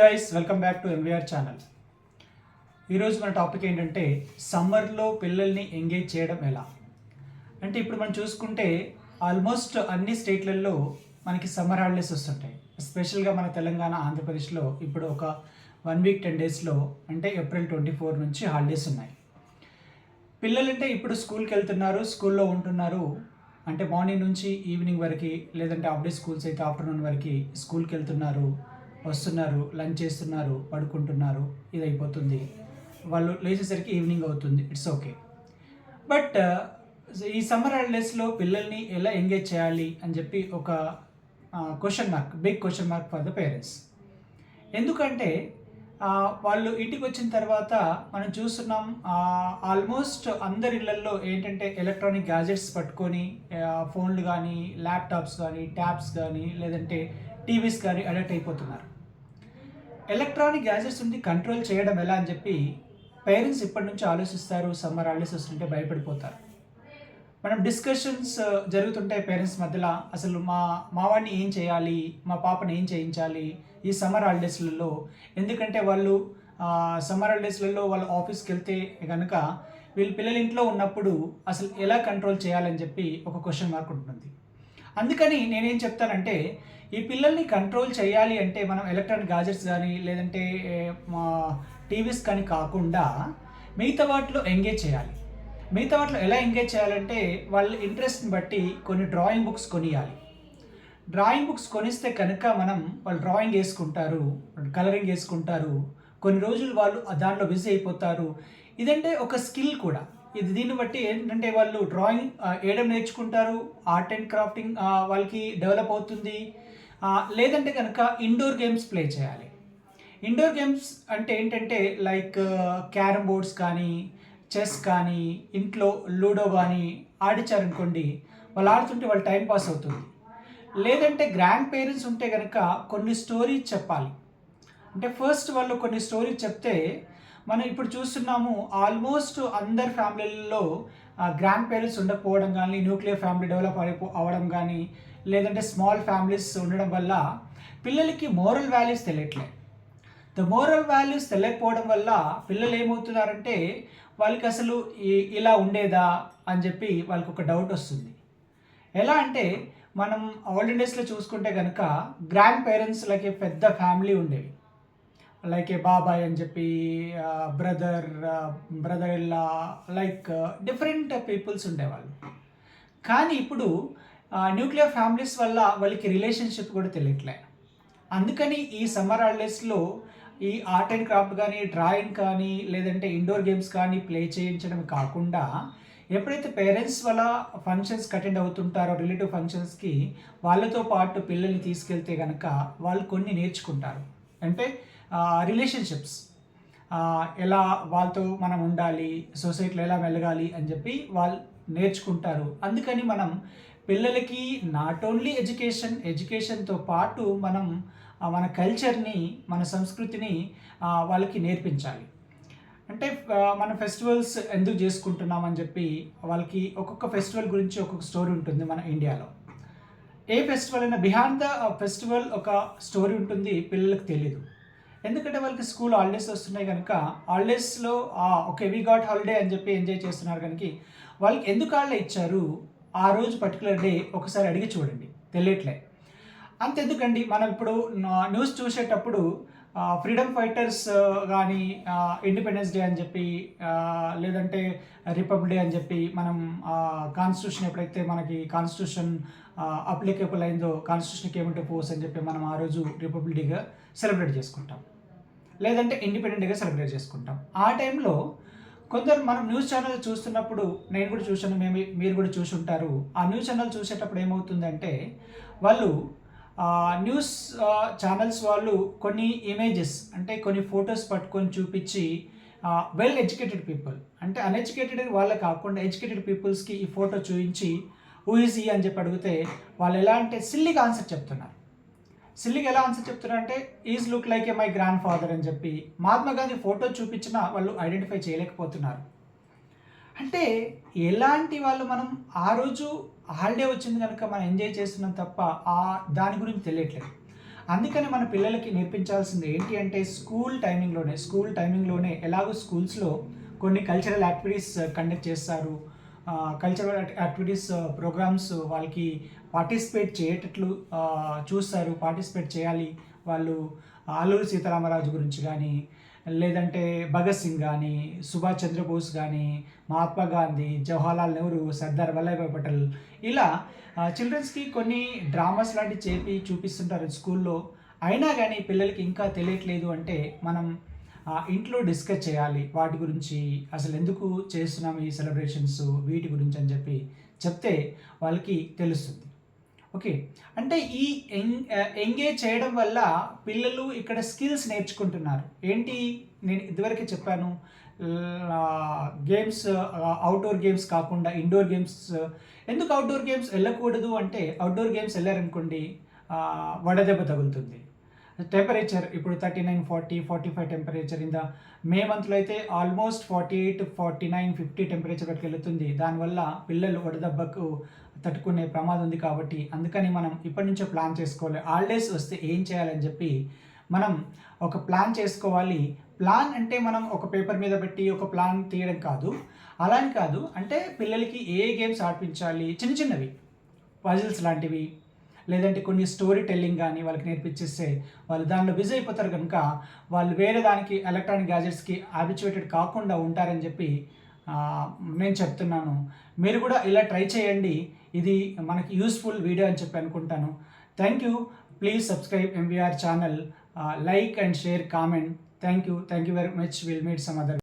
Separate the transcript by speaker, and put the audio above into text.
Speaker 1: Guys welcome back to MVR channel ఈరోజు మన topic ఏంటంటే సమ్మర్లో పిల్లల్ని ఎంగేజ్ చేయడం ఎలా? అంటే ఇప్పుడు మనం చూసుకుంటే ఆల్మోస్ట్ అన్ని స్టేట్లలో మనకి సమ్మర్ హాలిడేస్ వస్తుంటాయి. ఎస్పెషల్గా మన తెలంగాణ ఆంధ్రప్రదేశ్లో ఇప్పుడు ఒక వన్ వీక్ టెన్ డేస్లో అంటే ఏప్రిల్ ట్వంటీ ఫోర్ నుంచి హాలిడేస్ ఉన్నాయి. పిల్లలంటే ఇప్పుడు స్కూల్కి వెళ్తున్నారు స్కూల్లో ఉంటున్నారు. అంటే మార్నింగ్ నుంచి ఈవినింగ్ వరకు లేదంటే హాఫ్ డే స్కూల్స్ అయితే ఆఫ్టర్నూన్ వరకు స్కూల్కి వెళ్తున్నారు. వస్తున్నారు లంచ్ చేస్తున్నారు పడుకుంటున్నారు ఇది అయిపోతుంది వాళ్ళు లేచేసరికి ఈవినింగ్ అవుతుంది. It's okay. బట్ ఈ సమ్మర్ హాలిడేస్లో పిల్లల్ని ఎలా ఎంగేజ్ చేయాలి అని చెప్పి ఒక question mark big question mark for the parents ఎందుకంటే వాళ్ళు ఇంటికి వచ్చిన తర్వాత మనం చూస్తున్నాం ఆల్మోస్ట్ అందరి ఇళ్ళలో ఏంటంటే ఎలక్ట్రానిక్ గ్యాజెట్స్ పట్టుకొని ఫోన్లు కానీ ల్యాప్టాప్స్ కానీ ట్యాబ్స్ కానీ లేదంటే టీవీస్ కానీ అడక్ట్ అయిపోతున్నారు. ఎలక్ట్రానిక్ గ్యాజెట్స్ని కంట్రోల్ చేయడం ఎలా అని చెప్పి పేరెంట్స్ ఇప్పటి నుంచి ఆలోచిస్తారు సమ్మర్ హాలిడేస్ వస్తుంటే భయపడిపోతారు. మనం డిస్కషన్స్ జరుగుతుంటాయి పేరెంట్స్ మధ్యలో అసలు మా మావాడిని ఏం చేయాలి మా పాపని ఏం చేయించాలి ఈ సమ్మర్ హాలిడేస్లలో? ఎందుకంటే వాళ్ళు సమ్మర్ హాలిడేస్లలో వాళ్ళు ఆఫీస్కి వెళ్తే కనుక వీళ్ళు పిల్లలు ఇంట్లో ఉన్నప్పుడు అసలు ఎలా కంట్రోల్ చేయాలని చెప్పి ఒక క్వశ్చన్ మార్క్ ఉంటుంది. అందుకని నేనేం చెప్తానంటే ఈ పిల్లల్ని కంట్రోల్ చేయాలి అంటే మనం ఎలక్ట్రానిక్ గాజెట్స్ కానీ లేదంటే మా టీవీస్ కానీ కాకుండా మిగతా వాటిలో ఎంగేజ్ చేయాలి. మిగతా వాటిలో ఎలా ఎంగేజ్ చేయాలంటే వాళ్ళ ఇంట్రెస్ట్ని బట్టి కొన్ని డ్రాయింగ్ బుక్స్ కొనియాలి. డ్రాయింగ్ బుక్స్ కొనిస్తే కనుక మనం వాళ్ళు డ్రాయింగ్ వేసుకుంటారు కలరింగ్ వేసుకుంటారు కొన్ని రోజులు వాళ్ళు దాంట్లో బిజీ అయిపోతారు. ఇదంటే ఒక స్కిల్ కూడా. ఇది దీన్ని బట్టి ఏంటంటే వాళ్ళు డ్రాయింగ్ వేయడం నేర్చుకుంటారు. ఆర్ట్ అండ్ క్రాఫ్టింగ్ వాళ్ళకి డెవలప్ అవుతుంది. లేదంటే కనుక ఇండోర్ గేమ్స్ ప్లే చేయాలి. ఇండోర్ గేమ్స్ అంటే ఏంటంటే లైక్ క్యారమ్ బోర్డ్స్ కానీ చెస్ కానీ ఇంట్లో లూడో కానీ ఆడించారనుకోండి వాళ్ళు ఆడుతుంటే వాళ్ళ టైం పాస్ అవుతుంది. లేదంటే గ్రాండ్ పేరెంట్స్ ఉంటే కనుక కొన్ని స్టోరీస్ చెప్పాలి. అంటే ఫస్ట్ వాళ్ళు కొన్ని స్టోరీస్ చెప్తే మనం ఇప్పుడు చూస్తున్నాము ఆల్మోస్ట్ అందరి ఫ్యామిలీల్లో గ్రాండ్ పేరెంట్స్ ఉండకపోవడం కానీ న్యూక్లియర్ ఫ్యామిలీ డెవలప్ అయిపో అవ్వడం కానీ లేదంటే స్మాల్ ఫ్యామిలీస్ ఉండడం వల్ల పిల్లలకి మోరల్ వాల్యూస్ తెలియట్లేదు ద మోరల్ వాల్యూస్ తెలియకపోవడం వల్ల పిల్లలు ఏమవుతున్నారంటే వాళ్ళకి అసలు ఇలా ఉండేదా అని చెప్పి వాళ్ళకి ఒక డౌట్ వస్తుంది. ఎలా అంటే మనం ఓల్డెన్ డేస్లో చూసుకుంటే కనుక గ్రాండ్ పేరెంట్స్లకి పెద్ద ఫ్యామిలీ ఉండేవి. లైక్ ఏ బాబాయ్ అని చెప్పి బ్రదర్ బ్రదర్ ఇల్లా లైక్ డిఫరెంట్ పీపుల్స్ ఉండేవాళ్ళు. కానీ ఇప్పుడు న్యూక్లియర్ ఫ్యామిలీస్ వల్ల వాళ్ళకి రిలేషన్షిప్ కూడా తెలియట్లే. అందుకని ఈ సమ్మర్ హాలిడేస్లో ఈ ఆర్ట్ అండ్ క్రాఫ్ట్ కానీ డ్రాయింగ్ కానీ లేదంటే ఇండోర్ గేమ్స్ కానీ ప్లే చేయించడం కాకుండా ఎప్పుడైతే పేరెంట్స్ వల్ల ఫంక్షన్స్ అటెండ్ అవుతుంటారో రిలేటివ్ ఫంక్షన్స్కి వాళ్ళతో పాటు పిల్లల్ని తీసుకెళ్తే కనుక వాళ్ళు కొన్ని నేర్చుకుంటారు. అంటే రిలేషన్షిప్స్ ఎలా వాళ్ళతో మనం ఉండాలి సొసైటీలో ఎలా మెలగాలి అని చెప్పి వాళ్ళు నేర్చుకుంటారు. అందుకని మనం పిల్లలకి నాట్ ఓన్లీ ఎడ్యుకేషన్ ఎడ్యుకేషన్తో పాటు మనం మన కల్చర్ని మన సంస్కృతిని వాళ్ళకి నేర్పించాలి. అంటే మన ఫెస్టివల్స్ ఎందుకు చేసుకుంటున్నాం అని చెప్పి వాళ్ళకి ఒక్కొక్క ఫెస్టివల్ గురించి ఒక్కొక్క స్టోరీ ఉంటుంది మన ఇండియాలో ఏ ఫెస్టివల్ అయినా బిహార్ ద ఫెస్టివల్ ఒక స్టోరీ ఉంటుంది పిల్లలకు తెలియదు ఎందుకంటే వాళ్ళకి స్కూల్ హాలిడేస్ వస్తున్నాయి కనుక హాలిడేస్లో ఓకే వీ గాట్ హాలిడే అని చెప్పి ఎంజాయ్ చేస్తున్నారు కనుక వాళ్ళకి ఎందుకు హాలిడే ఇచ్చారు? ఆ రోజు పర్టికులర్ డే ఒకసారి అడిగి చూడండి. తెలియట్లే. అంతెందుకండి? మనం ఇప్పుడు న్యూస్ చూసేటప్పుడు ఫ్రీడమ్ ఫైటర్స్ కానీ ఇండిపెండెన్స్ డే అని చెప్పి లేదంటే రిపబ్లిక్ డే అని చెప్పి మనం కాన్స్టిట్యూషన్ ఎప్పుడైతే మనకి కాన్స్టిట్యూషన్ అప్లికేబుల్ అయిందో కాన్స్టిట్యూషన్కి ఏమిటో పోస్ అని చెప్పి మనం ఆ రోజు రిపబ్లిక్ డేగా సెలబ్రేట్ చేసుకుంటాం. లేదంటే ఇండిపెండెంట్గా సెలబ్రేట్ చేసుకుంటాం. ఆ టైంలో కొందరు మనం న్యూస్ ఛానల్ చూస్తున్నప్పుడు నేను కూడా చూశాను మేము మీరు కూడా చూసి ఉంటారు. ఆ న్యూస్ ఛానల్ చూసేటప్పుడు ఏమవుతుందంటే వాళ్ళు న్యూస్ ఛానల్స్ వాళ్ళు కొన్ని ఇమేజెస్ అంటే కొన్ని ఫొటోస్ పట్టుకొని చూపించి వెల్ ఎడ్యుకేటెడ్ పీపుల్ అంటే అన్ఎడ్యుకేటెడ్ వాళ్ళే కాకుండా ఎడ్యుకేటెడ్ పీపుల్స్కి ఈ ఫోటో చూపించి హూ ఈజ్ ఈ అని చెప్పి అడిగితే వాళ్ళు ఎలా అంటే సిల్లీగా ఆన్సర్ చెప్తున్నారు. సిల్లిగా ఎలా ఆన్సర్ చెప్తున్నారు అంటే is look like a my grandfather అని చెప్పి మహాత్మా గాంధీ ఫోటో చూపించినా వాళ్ళు ఐడెంటిఫై చేయలేకపోతున్నారు. అంటే ఎలాంటి వాళ్ళు మనం ఆ రోజు హాలిడే వచ్చింది కనుక మనం ఎంజాయ్ చేస్తున్నాం తప్ప ఆ దాని గురించి తెలియట్లేదు. అందుకని మన పిల్లలకి నేర్పించాల్సింది ఏంటి అంటే స్కూల్ టైమింగ్లోనే స్కూల్ టైమింగ్లోనే ఎలాగో స్కూల్స్లో కొన్ని కల్చరల్ యాక్టివిటీస్ కండక్ట్ చేస్తారు. కల్చరల్ యాక్టివిటీస్ ప్రోగ్రామ్స్ వాళ్ళకి పార్టిసిపేట్ చేయటట్లు చూస్తారు. పార్టిసిపేట్ చేయాలి. వాళ్ళు ఆలూరు సీతారామరాజు గురించి కానీ లేదంటే భగత్ సింగ్ కానీ సుభాష్ చంద్రబోస్ కానీ మహాత్మా గాంధీ జవహర్లాల్ నెహ్రూ సర్దార్ వల్లభాయ్ పటేల్ ఇలా చిల్డ్రన్స్కి కొన్ని డ్రామాస్ లాంటివి చేపి చూపిస్తుంటారు స్కూల్లో. అయినా కానీ పిల్లలకి ఇంకా తెలియట్లేదు అంటే మనం ఇంట్లో డిస్కస్ చేయాలి. వాటి గురించి అసలు ఎందుకు చేస్తున్నాం ఈ సెలబ్రేషన్స్ వీటి గురించి అని చెప్పి చెప్తే వాళ్ళకి తెలుస్తుంది. ఓకే. అంటే ఈ ఎంగేజ్ చేయడం వల్ల పిల్లలు ఇక్కడ స్కిల్స్ నేర్చుకుంటున్నారు. ఏంటి? నేను ఇదివరకే చెప్పాను. గేమ్స్ అవుట్డోర్ గేమ్స్ కాకుండా ఇండోర్ గేమ్స్ ఎందుకు అవుట్డోర్ గేమ్స్ వెళ్ళకూడదు అంటే అవుట్డోర్ గేమ్స్ వెళ్ళారనుకోండి వడదెబ్బ తగులుతుంది. టెంపరేచర్ ఇప్పుడు thirty nine forty forty five temperature in the May మంత్లో అయితే almost forty eight forty nine fifty temperature వరకు వెళ్తుంది. దానివల్ల పిల్లలు వడదెబ్బకు తట్టుకునే ప్రమాదం ఉంది కాబట్టి అందుకని మనం ఇప్పటి నుంచో ప్లాన్ చేసుకోవాలి. హాలిడేస్ వస్తే ఏం చేయాలని చెప్పి మనం ఒక ప్లాన్ చేసుకోవాలి. ప్లాన్ అంటే మనం ఒక పేపర్ మీద పెట్టి ఒక ప్లాన్ తీయడం కాదు. అలా అని కాదు. అంటే పిల్లలకి ఏ గేమ్స్ ఆడిపించాలి? చిన్న చిన్నవి. పజిల్స్ లాంటివి. లేదంటే కొన్ని స్టోరీ టెల్లింగ్ కానీ వాళ్ళకి నేర్పించేస్తే వాళ్ళు దానిలో బిజీ అయిపోతారు కనుక వాళ్ళు వేరే దానికి ఎలక్ట్రానిక్ గ్యాజెట్స్కి హ్యాబిచువేటెడ్ కాకుండా ఉంటారని చెప్పి నేను చెప్తున్నాను. మీరు కూడా ఇలా ట్రై చేయండి. ఇది మనకి యూస్ఫుల్ వీడియో అని చెప్పి అనుకుంటాను. Thank you please subscribe MVR channel like and share comment thank you thank you very much will meet some other